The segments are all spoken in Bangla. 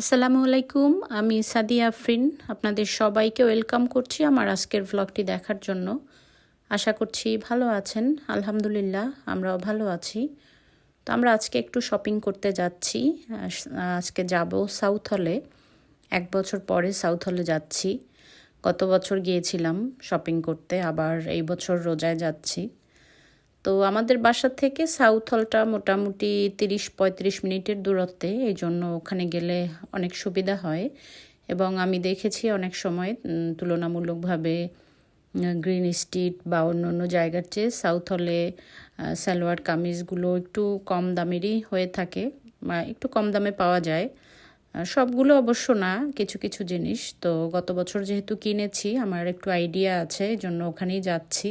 আসসালামু আলাইকুম, আমি সাদিয়া আফরিন। আপনাদের সবাইকে ওয়েলকাম করছি আমার আজকের ভ্লগটি দেখার জন্য। আশা করছি ভালো আছেন, আলহামদুলিল্লাহ, আমরাও ভালো আছি। তো আমরা আজকে একটু শপিং করতে যাচ্ছি। আজকে যাব সাউথ হলে এক বছর পরে সাউথ হলে যাচ্ছি। গত বছর গিয়েছিলাম শপিং করতে, আবার এই বছর রোজায় যাচ্ছি। তো আমাদের বাসা থেকে সাউথ হলটা মোটামুটি তিরিশ পঁয়ত্রিশ মিনিটের দূরত্বে, এই জন্য ওখানে গেলে অনেক সুবিধা হয়। এবং আমি দেখেছি অনেক সময় তুলনামূলকভাবে গ্রিন স্ট্রিট বা অন্য অন্য জায়গার চেয়ে সাউথ হলে সালোয়ার কামিজগুলো একটু কম দামেরই হয়ে থাকে বা একটু কম দামে পাওয়া যায়। সবগুলো অবশ্য না, কিছু কিছু জিনিস। তো গত বছর যেহেতু কিনেছি, আমার একটু আইডিয়া আছে, এই জন্য ওখানেই যাচ্ছি।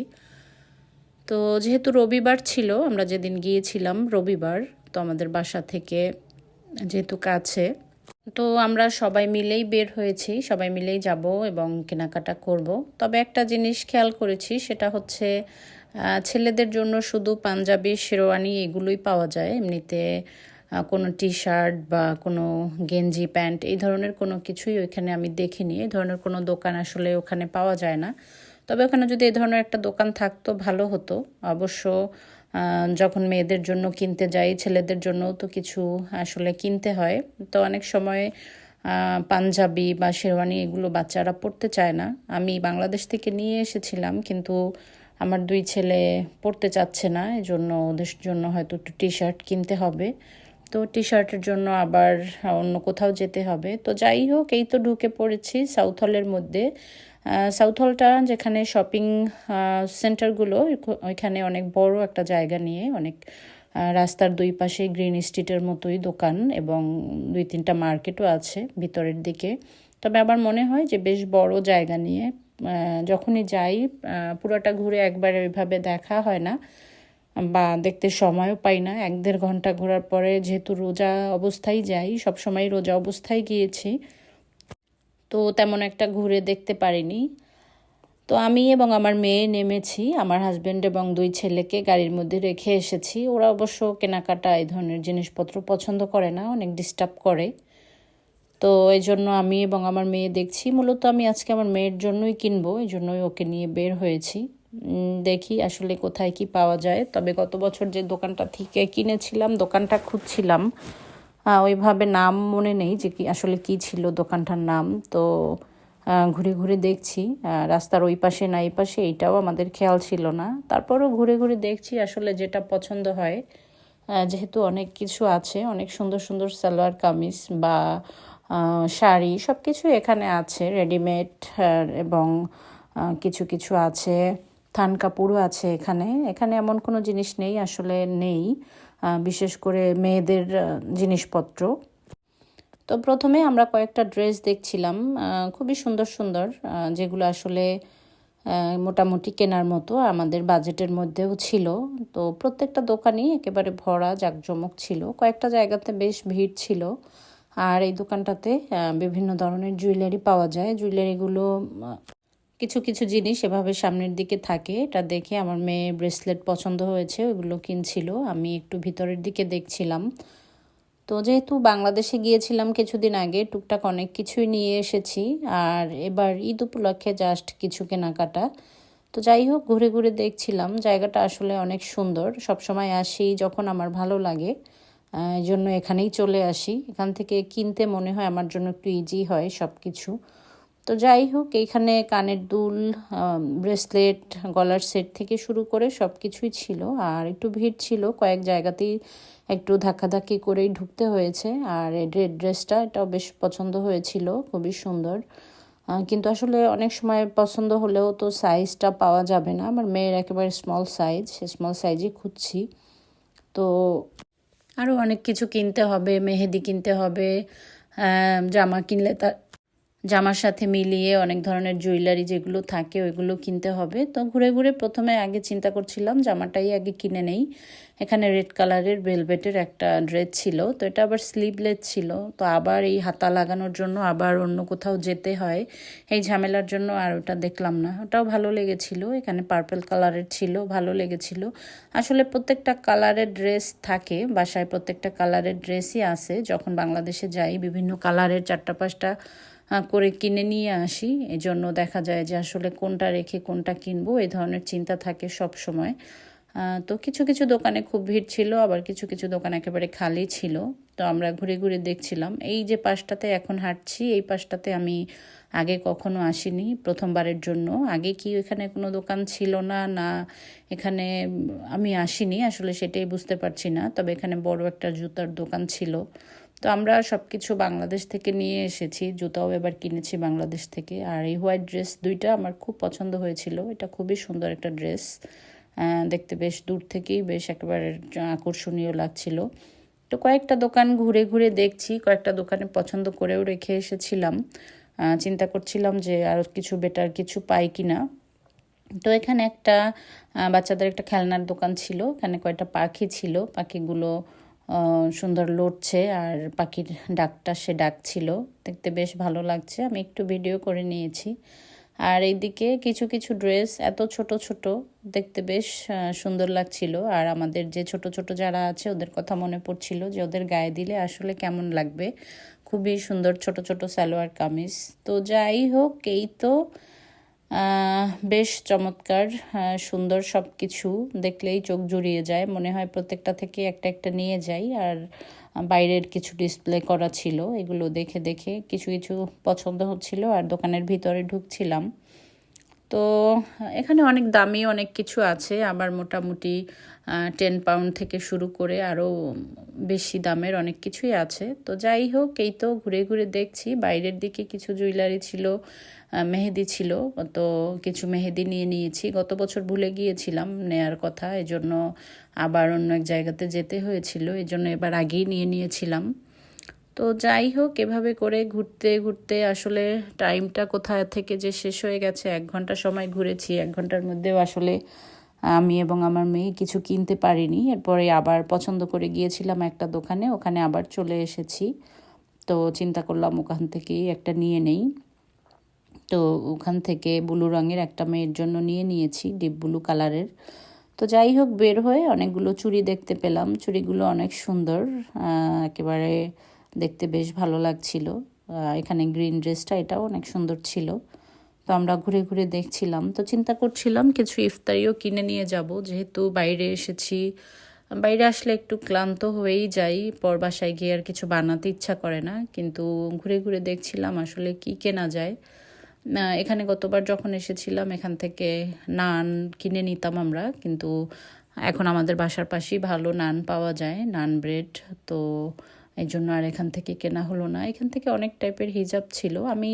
তো যেহেতু রবিবার ছিল, আমরা যেদিন গিয়েছিলাম রবিবার, তো আমাদের বাসা থেকে যেহেতু কাছে, তো আমরা সবাই মিলেই বের হয়েছি, সবাই মিলেই যাব এবং কেনাকাটা করব। তবে একটা জিনিস খেয়াল করেছি, সেটা হচ্ছে ছেলেদের জন্য শুধু পাঞ্জাবি, শেরওয়ানি এগুলোই পাওয়া যায়। এমনিতে কোনো টি শার্ট বা কোনো গেঞ্জি, প্যান্ট এই ধরনের কোনো কিছুই ওইখানে আমি দেখিনি। এই ধরনের কোনো দোকান আসলে ওখানে পাওয়া যায় না। তবে ওখানে যদি এই ধরনের একটা দোকান থাকতো, ভালো হতো। অবশ্য যখন মেয়েদের জন্য কিনতে যাই, ছেলেদের জন্যও তো কিছু আসলে কিনতে হয়। তো অনেক সময় পাঞ্জাবি বা শেরওয়ানি এগুলো বাচ্চারা পড়তে চায় না। আমি বাংলাদেশ থেকে নিয়ে এসেছিলাম, কিন্তু আমার দুই ছেলে পড়তে চাচ্ছে না এই জন্য ওদের জন্য হয়তো একটু টি শার্ট কিনতে হবে। তো টি শার্টের জন্য আবার অন্য কোথাও যেতে হবে। তো যাই হোক, এই তো ঢুকে পড়েছি সাউথ হলের মধ্যে। সাউথ হলটা যেখানে শপিং সেন্টারগুলো ওইখানে অনেক বড় একটা জায়গা নিয়ে, অনেক রাস্তার দুই পাশে গ্রিন স্ট্রিটের মতোই দোকান এবং দুই তিনটা মার্কেটও আছে ভিতরের দিকে। তবে আমার মনে হয় যে বেশ বড় জায়গা নিয়ে যখনই যাই পুরোটা ঘুরে একবার ওইভাবে দেখা হয় না বা দেখতে সময়ও পাই না। এক দেড় ঘণ্টা ঘোরার পরে যেহেতু রোজা অবস্থায় যাই, সবসময় রোজা অবস্থায় গিয়েছি। তো তেমন একটা ঘুরে দেখতে পারিনি। তো আমি এবং আমার মেয়ে নেমেছি, আমার হাজব্যান্ড এবং দুই ছেলেকে গাড়ির মধ্যে রেখে এসেছি। ওরা অবশ্য কেনাকাটা এই ধরনের জিনিসপত্র পছন্দ করে না, অনেক ডিস্টার্ব করে। তো এই জন্য আমি এবং আমার মেয়ে দেখছি। মূলত আমি আজকে আমার মেয়ের জন্যই কিনবো, এই জন্যই ওকে নিয়ে বের হয়েছি। দেখি আসলে কোথায় কি পাওয়া যায়। তবে গত বছর যে দোকানটা থেকে কিনেছিলাম, দোকানটা খুঁজছিলাম ওইভাবে নাম মনে নেই যে কি আসলে কি ছিল দোকানটার নাম। তো ঘুরে ঘুরে দেখছি। রাস্তার ওই পাশে না এই পাশে এইটাও আমাদের খেয়াল ছিল না। তারপরও ঘুরে ঘুরে দেখছি আসলে যেটা পছন্দ হয়। যেহেতু অনেক কিছু আছে, অনেক সুন্দর সুন্দর সালোয়ার, কামিজ বা শাড়ি সব কিছু এখানে আছে। রেডিমেড এবং কিছু কিছু আছে। থান কাপড়ও আছে এখানে। এখানে এমন কোনো জিনিস নেই, আসলে নেই। বিশেষ করে মেয়েদের জিনিসপত্র। তো প্রথমে আমরা কয়েকটা ড্রেস দেখছিলাম খুবই সুন্দর সুন্দর যেগুলো আসলে মোটামুটি কেনার মতো আমাদের বাজেটের মধ্যেও ছিল। তো প্রত্যেকটা দোকানই একেবারে ভরা, জাঁকজমক ছিল। কয়েকটা জায়গাতে বেশ ভিড় ছিল। আর এই দোকানটাতে বিভিন্ন ধরনের জুয়েলারি পাওয়া যায়। জুয়েলারিগুলো কিছু কিছু জিনিস এভাবে সামনের দিকে থাকে। এটা দেখে আমার মেয়ে ব্রেসলেট পছন্দ হয়েছে ওগুলো কিনছিল। আমি একটু ভিতরের দিকে দেখছিলাম। তো যেহেতু বাংলাদেশে গিয়েছিলাম কিছুদিন আগে, টুকটাক অনেক কিছুই নিয়ে এসেছি। আর এবার ঈদ উপলক্ষে জাস্ট কিছু কেনাকাটা। তো যাই হোক, ঘুরে ঘুরে দেখছিলাম। জায়গাটা আসলে অনেক সুন্দর। সব সময় আসি যখন আমার ভালো লাগে। জন্য এখানেই চলে আসি। এখান থেকে কিনতে মনে হয় আমার জন্য একটু ইজি হয় সব কিছু তো যাই হোক এইখানে কানের দুল ব্রেসলেট, গলার সেট থেকে শুরু করে সব কিছুই ছিল। আর একটু ভিড় ছিল, কয়েক জায়গাতেই একটু ধাক্কাধাক্কি করেই ঢুকতে হয়েছে। আর রেড ড্রেসটা এটাও বেশ পছন্দ হয়েছিল, খুবই সুন্দর। কিন্তু আসলে অনেক সময় পছন্দ হলেও তো সাইজটা পাওয়া যাবে না। আমার মেয়ের একেবারে স্মল সাইজ সে স্মল সাইজই খুঁজছি। তো আরও অনেক কিছু কিনতে হবে, মেহেদি কিনতে হবে জামা কিনলে তার জামার সাথে মিলিয়ে অনেক ধরনের জুয়েলারি যেগুলো থাকে, ওইগুলো কিনতে হবে। তো ঘুরে ঘুরে প্রথমে আগে চিন্তা করছিলাম জামাটাই আগে কিনে নেই। এখানে রেড কালারের ভেলভেটের একটা ড্রেস ছিল, তো এটা আবার স্লিভলেস ছিল। তো আবার এই হাতা লাগানোর জন্য আবার অন্য কোথাও যেতে হয়। এই ঝামেলার জন্য আর ওটা দেখলাম না। ওটাও ভালো লেগেছিল, এখানে পার্পেল কালারের ছিল, ভালো লেগেছিল। আসলে প্রত্যেকটা কালারের ড্রেস থাকে, বাসায় প্রত্যেকটা কালারের ড্রেসই আছে। যখন বাংলাদেশে যাই, বিভিন্ন কালারের চারটা পাঁচটা করে কিনে নিয়ে আসি। এই জন্য দেখা যায় যে আসলে কোনটা রেখে কোনটা কিনবো এই ধরনের চিন্তা থাকে সব সময়। তো কিছু কিছু দোকানে খুব ভিড় ছিল, আবার কিছু কিছু দোকান একেবারে খালি ছিল। তো আমরা ঘুরে ঘুরে দেখছিলাম, এই যে পাশটাতে এখন হাঁটছি, এই পাশটাতে আমি আগে কখনো আসিনি প্রথমবারের জন্য। আগে কি এখানে কোনো দোকান ছিল না না এখানে আমি আসিনি, আসলে সেটাই বুঝতে পারছি না। তবে এখানে বড় একটা জুতার দোকান ছিল। তো আমরা সব কিছু বাংলাদেশ থেকে নিয়ে এসেছি, জুতাও এবার কিনেছি বাংলাদেশ থেকে। আর এই হোয়াইট ড্রেস দুইটা আমার খুব পছন্দ হয়েছিল। এটা খুবই সুন্দর একটা ড্রেস। দেখতে বেশ দূর থেকেই বেশ একেবারে আকর্ষণীয় লাগছিল। তো কয়েকটা দোকান ঘুরে ঘুরে দেখছি, কয়েকটা দোকানে পছন্দ করেও রেখে এসেছিলাম। চিন্তা করছিলাম যে আরও কিছু বেটার কিছু পাই কি না তো এখানে একটা বাচ্চাদের একটা খেলনার দোকান ছিল। এখানে কয়েকটা পাখি ছিল। পাখিগুলো সুন্দর লড়ছে আর পাখির ডাকটা সে ডাকছিল। দেখতে বেশ ভালো লাগছে। আমি একটু ভিডিও করে নিয়েছি। আর এইদিকে কিছু কিছু ড্রেস এত ছোট ছোট, দেখতে বেশ সুন্দর লাগছিল। আর আমাদের যে ছোট ছোট যারা আছে, ওদের কথা মনে পড়ছিল যে ওদের গায়ে দিলে আসলে কেমন লাগবে। খুবই সুন্দর ছোট ছোট সালোয়ার কামিজ। তো যাই হোক, এই তো বেশ চমৎকার সুন্দর সব কিছু দেখলেই চোখ জুড়িয়ে যায়। মনে হয় প্রত্যেকটা থেকে একটা একটা নিয়ে যাই। আর বাইরের কিছু ডিসপ্লে করা ছিল, এগুলো দেখে দেখে কিছু কিছু পছন্দ হচ্ছিল আর দোকানের ভিতরে ঢুকছিলাম। তো এখানে অনেক দামি অনেক কিছু আছে। আবার মোটামুটি টেন পাউন্ড থেকে শুরু করে আরও বেশি দামের অনেক কিছুই আছে। তো যাই হোক, এই তো ঘুরে ঘুরে দেখছি। বাইরের দিকে কিছু জুয়েলারি ছিল মেহেদি ছিল। তো কিছু মেহেদি নিয়ে নিয়েছি। গত বছর ভুলে গিয়েছিলাম নেয়ার কথা। এজন্য আবার অন্য এক জায়গাতে যেতে হয়েছিল। এজন্য এবার আগেই নিয়ে নিয়েছিলাম। তো যাই হোক, এভাবে করে ঘুরতে ঘুরতে আসলে টাইমটা কোথায় থেকে যে শেষ হয়ে গেছে, এক ঘণ্টা সময় ঘুরেছি। এক ঘণ্টার মধ্যেও আসলে আমি এবং আমার মেয়ে কিছু কিনতে পারিনি। এরপরে আবার পছন্দ করে গিয়েছিলাম একটা দোকানে, ওখানে আবার চলে এসেছি। তো চিন্তা করলাম ওখান থেকেই একটা নিয়ে নেই। তো ওখান থেকে ব্লু রঙের একটা মেয়ের জন্য নিয়ে নিয়েছি, ডিপ ব্লু কালারের। তো যাই হোক, বের হয়ে অনেকগুলো চুড়ি দেখতে পেলাম। চুড়িগুলো অনেক সুন্দর একেবারে দেখতে বেশ ভালো লাগছিল। এখানে গ্রিন ড্রেসটা, এটাও অনেক সুন্দর ছিল। তো আমরা ঘুরে ঘুরে দেখছিলাম। তো চিন্তা করছিলাম কিছু ইফতারিও কিনে নিয়ে যাব। যেহেতু বাইরে এসেছি, বাইরে আসলে একটু ক্লান্ত হয়েই যাই। পর বাসায় গিয়ে আর কিছু বানাতে ইচ্ছা করে না। কিন্তু ঘুরে ঘুরে দেখছিলাম আসলে কি কেনা যায়। এখানে গতবার যখন এসেছিলাম, এখান থেকে নান কিনে নিতাম আমরা। কিন্তু এখন আমাদের বাসার পাশেই ভালো নান পাওয়া যায়, নান ব্রেড। তো এই জন্য আর এখান থেকে কেনা হলো না। এখান থেকে অনেক টাইপের হিজাব ছিল। আমি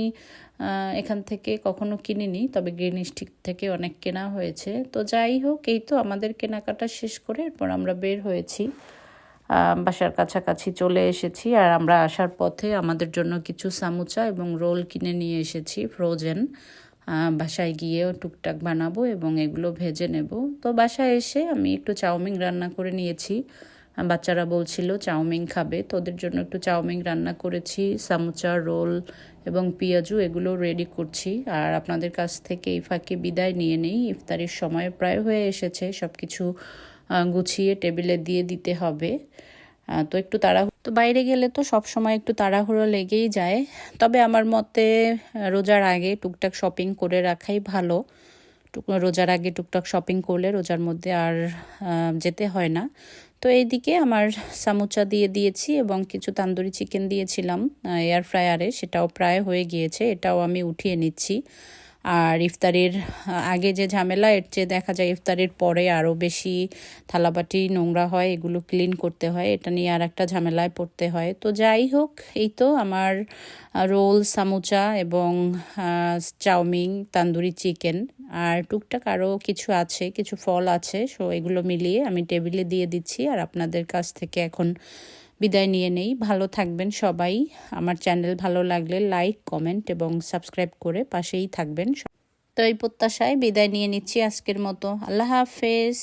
এখান থেকে কখনো কিনিনি, তবে গ্রিন স্টিক থেকে অনেক কেনা হয়েছে। তো যাই হোক, এই তো আমাদের কেনাকাটা শেষ করে এরপর আমরা বের হয়েছি। বাসার কাছাকাছি চলে এসেছি আর আমরা আসার পথে আমাদের জন্য কিছু সামুচা এবং রোল কিনে নিয়ে এসেছি, ফ্রোজেন। বাসায় গিয়েও টুকটাক বানাবো এবং এগুলো ভেজে নেব। তো বাসায় এসে আমি একটু চাউমিন রান্না করে নিয়েছি। বাচ্চারা বলছিল চাউমিন খাবে, তো ওদের জন্য একটু চাউমিন রান্না করেছি, সামুচা, রোল এবং পেঁয়াজু, এগুলো রেডি করছি। আর আপনাদের কাছ থেকে এই ফাঁকে বিদায় নিয়ে নেই। ইফতারির সময় প্রায় হয়ে এসেছে সব কিছু গুছিয়ে টেবিলে দিয়ে দিতে হবে। তো একটু তাড়াহুড়ো তো বাইরে গেলে তো সব সময় একটু তাড়াহুড়ো লেগেই যায়। তবে আমার মতে রোজার আগে টুকটাক শপিং করে রাখাই ভালো। রোজার আগে টুকটাক শপিং করলে রোজার মধ্যে আর যেতে হয় না। তো এইদিকে আমার সামুচা দিয়ে দিয়েছি এবং কিছু তান্দুরি চিকেন দিয়েছিলাম এয়ার ফ্রায়ারে সেটাও প্রায় হয়ে গিয়েছে, এটাও আমি উঠিয়ে নিচ্ছি। আর ইফতারির আগে যে ঝামেলা, এর চেয়ে দেখা যায় ইফতারির পরে আরও বেশি থালাবাটি, নোংরা হয়, এগুলো ক্লিন করতে হয়। এটা নিয়ে আর একটা ঝামেলায় পড়তে হয়। তো যাই হোক, এই তো আমার রোল, সামুচা এবং চাউমিন, তান্দুরি চিকেন। আর টুকটাক আরও কিছু আছে, কিছু ফল আছে, সো এগুলো মিলিয়ে আমি টেবিলে দিয়ে দিচ্ছি। আর আপনাদের কাছ থেকে এখন বিদায় নিয়ে নেই। ভালো থাকবেন সবাই। আমার চ্যানেল ভালো লাগলে লাইক, কমেন্ট এবং সাবস্ক্রাইব করে পাশেই থাকবেন। তো এই প্রত্যাশায় বিদায় নিয়ে নিচ্ছি আজকের মতো। আল্লাহ হাফেজ।